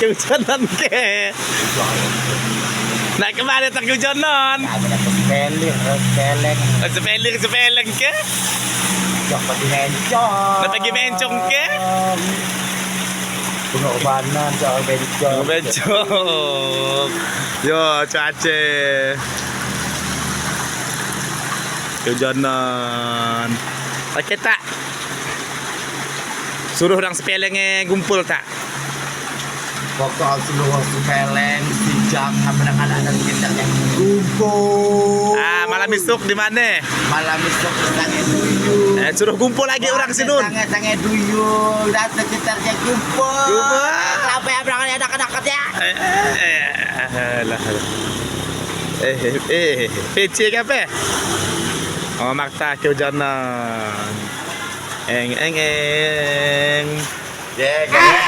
kêu chân ăn kè này, các bạn tặng kêu chân non spelling spelling kè chọc vào bên cho nó bên bên trong kè Puno ban na cho bên cho bên cho yo cha chê kêu chân non ở chết tại. Suruh orang sepelengnya gumpul tak? Pokok seluruh spelling, sejak anak-anak dan kita yang kumpul. Ah, malam esok di mana? Malam esok sangat duyung. Eh, suruh gumpul lagi orang sinun. Sangat sangat duyung. Dan sekitarnya kumpul. Kumpul. Sampai berangkat anak-anak ya. Eh, eh, lah. Eh, eh, PC ke apa? Oh, makta kehujanan. Eng, eng, eng. Yeah,